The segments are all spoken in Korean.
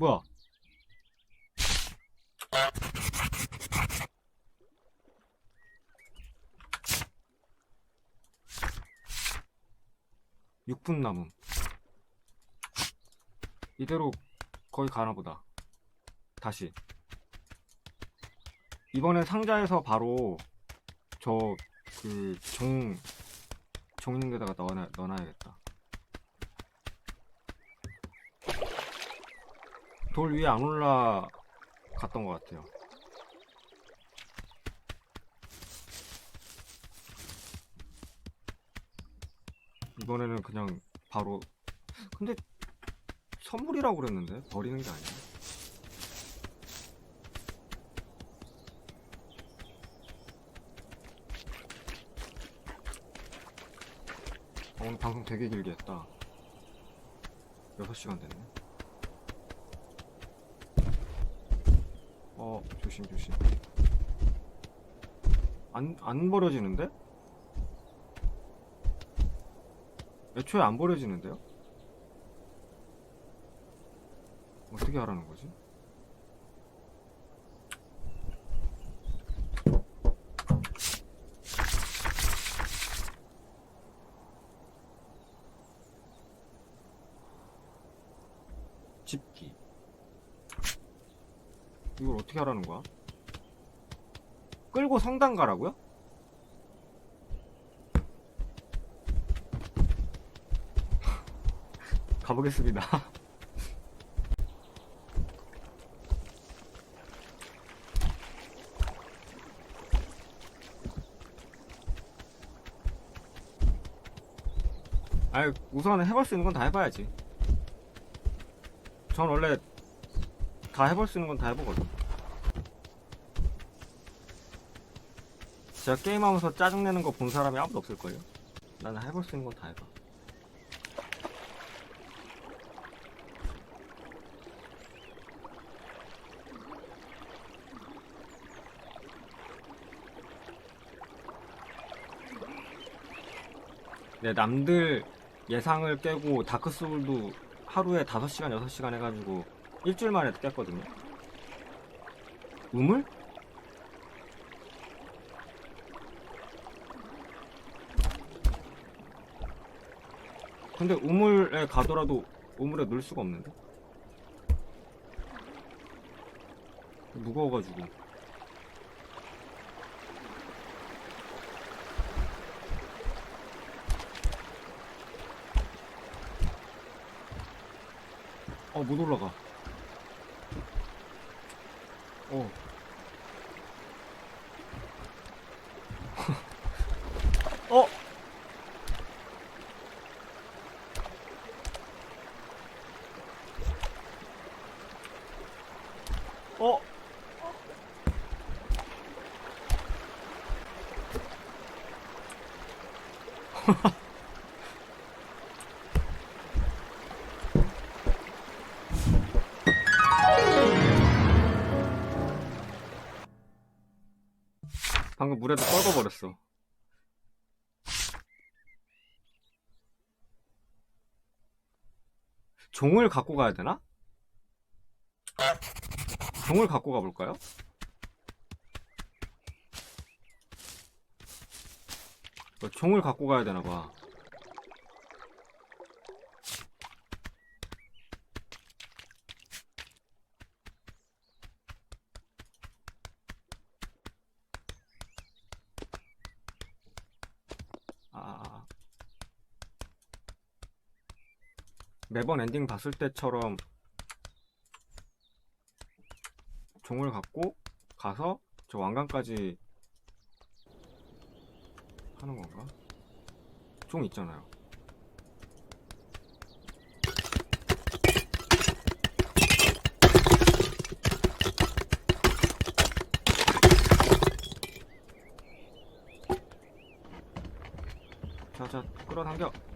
뭐야? 육분 남음. 이대로 거의 가나 보다. 다시. 이번엔 상자에서 바로 저 그 종, 종 있는 데다가 넣어놔, 넣어놔야겠다. 돌 위에 안 올라갔던 것 같아요. 이번에는 그냥 바로 근데 선물이라고 그랬는데 버리는 게 아니야. 어, 오늘 방송 되게 길게 했다. 6시간 됐네. 어, 조심, 조심. 안, 안 버려지는데? 애초에 안 버려지는데요? 어떻게 하라는 거지? 집기. 이걸 어떻게 하라는 거야? 끌고 성당 가라고요? 가보겠습니다. 아유, 우선 해볼 수 있는 건 다 해봐야지. 전 원래 다 해볼 수 있는 건 다 해보거든. 제가 게임하면서 짜증내는 거 본 사람이 아무도 없을걸요? 나는 해볼 수 있는 건 다 해봐. 네, 남들 예상을 깨고 다크소울도 하루에 5시간, 6시간 해가지고 일주일 만에 깼거든요. 우물? 근데 우물에 가더라도 우물에 넣을 수가 없는데? 무거워가지고. 어, 못 올라가. 어. 어! 어! 방금 물에다 떨궈버렸어. 종을 갖고 가야 되나? 종을 갖고 가볼까요? 어, 종을 갖고 가야 되나봐. 아. 매번 엔딩 봤을 때처럼 종을 갖고 가서 저 왕관까지 하는 건가? 종 있잖아요. 자, 자, 끌어당겨.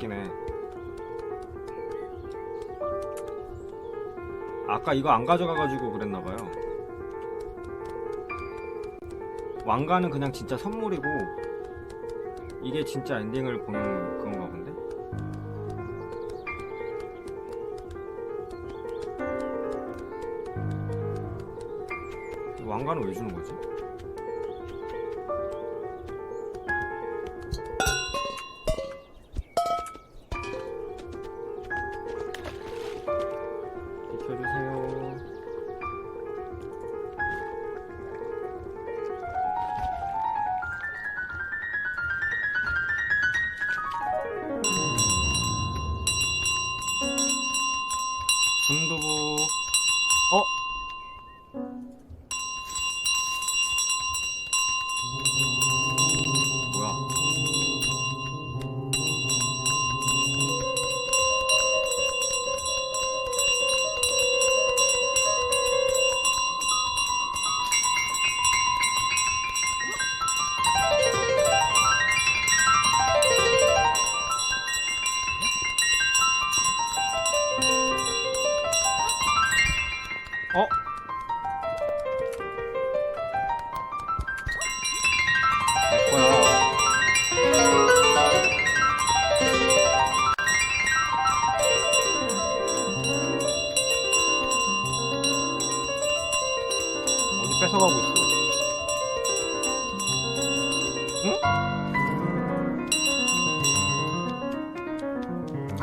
바뀌네 아까 이거 안 가져가가지고 그랬나봐요 왕관은 그냥 진짜 선물이고 이게 진짜 엔딩을 보는 그건가 본데? 이 왕관은 왜 주는 거지?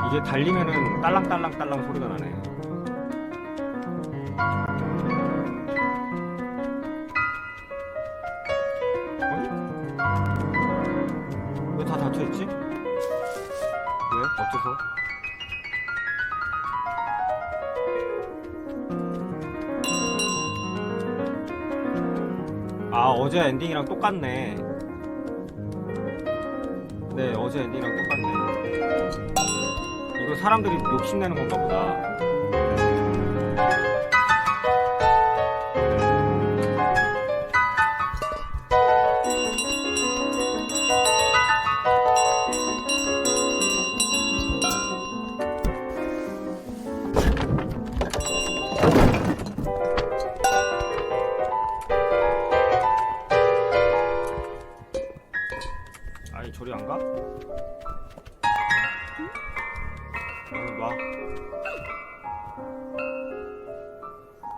이게 달리면은 딸랑딸랑딸랑 소리가 나네. 왜 다 닫혀있지? 왜? 어째서? 아 어제 엔딩이랑 똑같네 네 어제 엔딩이랑 똑같네 사람들이 욕심내는 건가 보다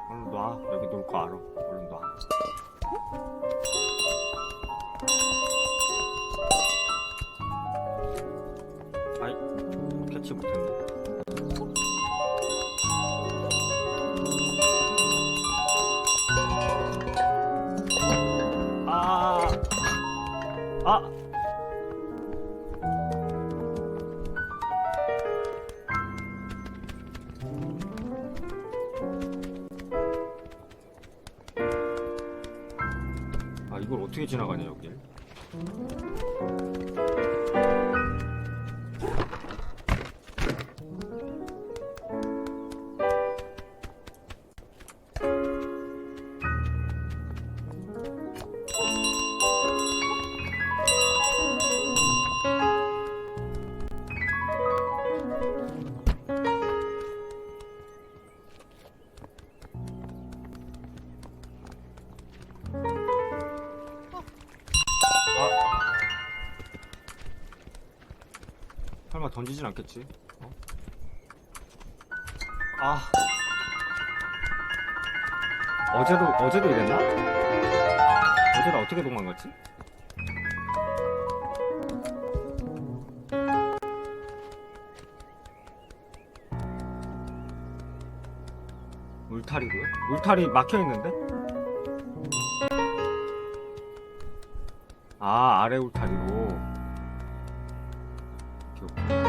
얼른 놔. 여기 놀 거 알아. 얼른 놔. 아이 캐치 못했네 이걸 어떻게 지나가냐 여길 설마 던지진 않겠지? 어? 아 어제도 어제도 이랬나? 어제도 어떻게 도망갔지? 울타리고요? 울타리 막혀 있는데? 아 아래 울타리로 기억.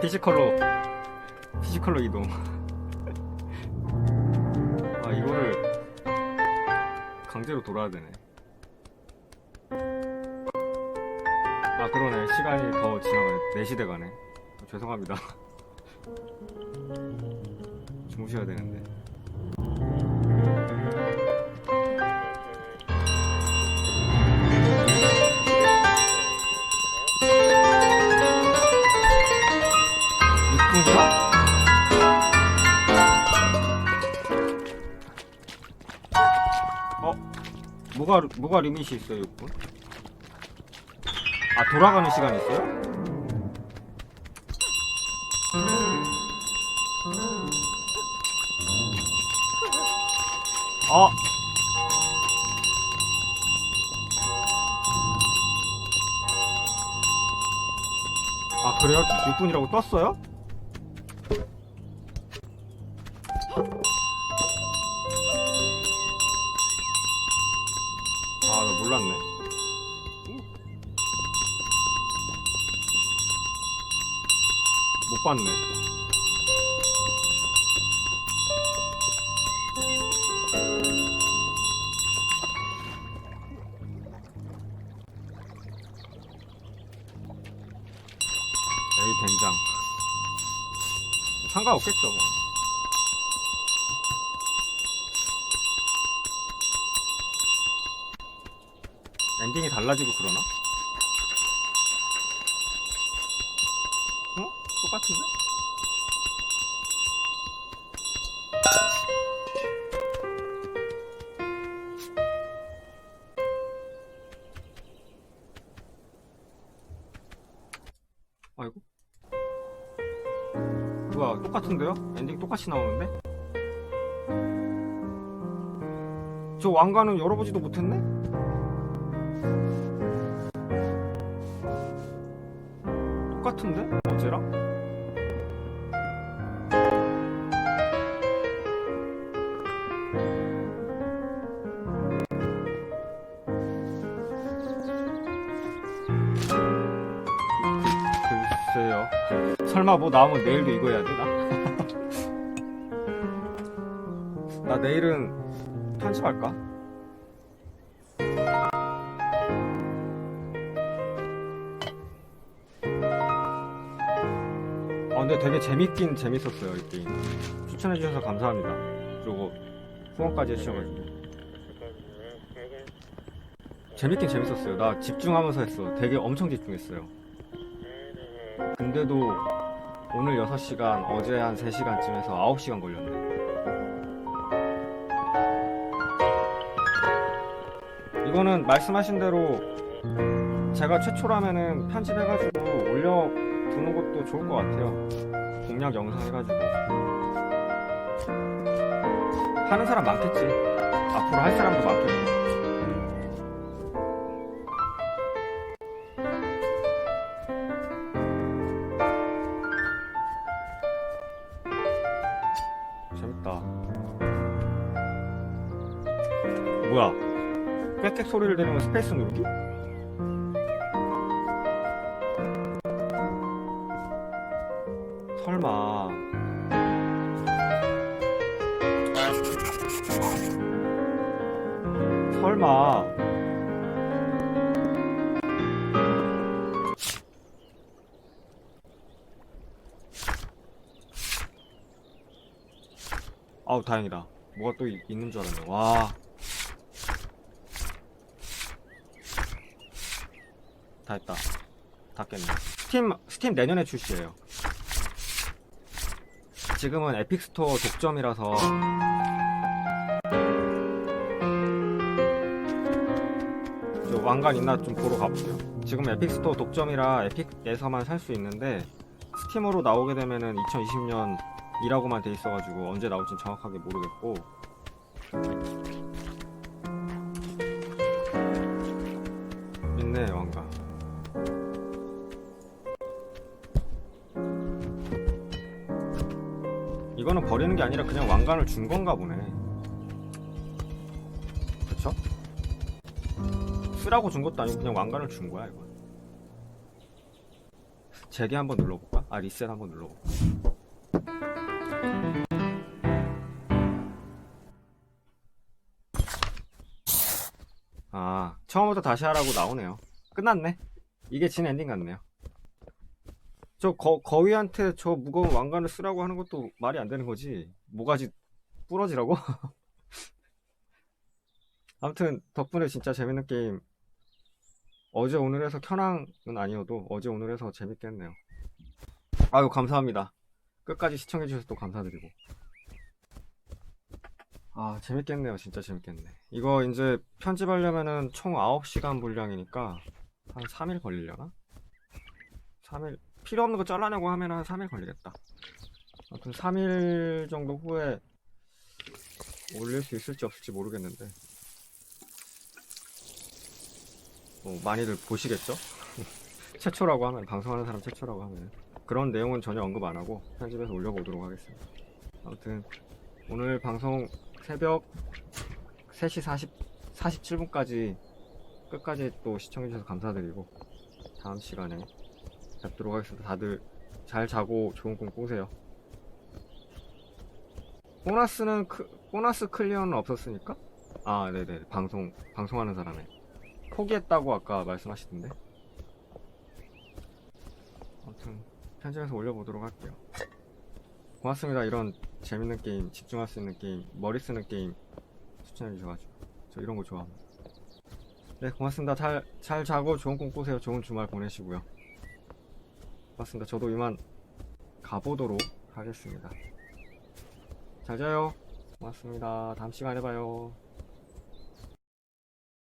피지컬로 피지컬로 이동. 아 이거를 강제로 돌아야 되네. 아 그러네 시간이 더 지나가네 4시 돼가네 아, 죄송합니다 주무셔야 되는데? 어? 뭐가 뭐가 리밋이 있어요 6분? 아 돌아가는 시간이 있어요? 아 아 그래요? 6분이라고 떴어요? 아 나 몰랐네 못 봤네. 에이 된장. 상관없겠죠 뭐. 엔딩이 달라지고 그러나? 어? 똑같은데? 아이고. 뭐야, 똑같은데요? 엔딩 똑같이 나오는데? 저 왕관은 열어보지도 못했네? 똑같은데? 어제랑? 설마 뭐 나오면 내일도 이거 해야 되나? 나 내일은 편집할까? 아 근데 되게 재밌긴 재밌었어요 이 게임. 추천해주셔서 감사합니다. 그리고 후원까지 해주셔가지고. 재밌긴 재밌었어요. 나 집중하면서 했어. 되게 엄청 집중했어요. 근데도 오늘 6시간 어제 한 3시간쯤에서 9시간 걸렸네. 이거는 말씀하신 대로 제가 최초라면은 편집해가지고 올려두는 것도 좋을 것 같아요. 공략 영상 해가지고. 하는 사람 많겠지. 앞으로 할 사람도 많겠고 소리를 내려면 스페이스 누르기? 설마. 설마. 아우 다행이다. 뭐가 또 이- 있는 줄 알았네. 와 다 했다. 다 깼네. 스팀, 스팀 내년에 출시해요. 지금은 에픽 스토어 독점이라서. 저 왕관 있나 좀 보러 가볼게요. 지금 에픽 스토어 독점이라 에픽에서만 살 수 있는데, 스팀으로 나오게 되면은 2020년이라고만 돼 있어가지고 언제 나올진 정확하게 모르겠고, 이거는 버리는 게 아니라 그냥 왕관을 준 건가 보네. 그쵸? 쓰라고 준 것도 아니고 그냥 왕관을 준 거야, 이거. 재개 한번 눌러볼까? 아, 리셋 한번 눌러볼까? 아, 처음부터 다시 하라고 나오네요. 끝났네. 이게 진 엔딩 같네요. 저 거, 거위한테 저 무거운 왕관을 쓰라고 하는 것도 말이 안 되는 거지. 뭐가지 부러지라고? 아무튼 덕분에 진짜 재밌는 게임 어제 오늘 해서 켜낭은 아니어도 어제 오늘 해서 재밌겠네요. 아유 감사합니다. 끝까지 시청해 주셔서 또 감사드리고. 아 재밌겠네요. 진짜 재밌겠네. 이거 이제 편집하려면은 총 9시간 분량이니까 한 3일 걸리려나? 3일 필요 없는 거 잘라내고 하면 한 3일 걸리겠다. 아무튼 3일 정도 후에 올릴 수 있을지 없을지 모르겠는데 뭐 많이들 보시겠죠? 최초라고 하면 방송하는 사람 최초라고 하면 그런 내용은 전혀 언급 안 하고 편집해서 올려보도록 하겠습니다. 아무튼 오늘 방송 새벽 3시 40, 47분까지 끝까지 또 시청해주셔서 감사드리고 다음 시간에 뵙도록 하겠습니다. 다들 잘 자고 좋은 꿈 꾸세요. 보너스는 크, 보너스 클리어는 없었으니까? 아, 네네. 방송, 방송하는 사람에. 포기했다고 아까 말씀하시던데. 아무튼, 편집해서 올려보도록 할게요. 고맙습니다. 이런 재밌는 게임, 집중할 수 있는 게임, 머리 쓰는 게임 추천해주셔가지고. 저 이런 거 좋아합니다. 네, 고맙습니다. 잘, 잘 자고 좋은 꿈 꾸세요. 좋은 주말 보내시고요. 고맙습니다. 저도 이만 가보도록 하겠습니다. 잘 자요. 고맙습니다. 다음 시간에 봐요.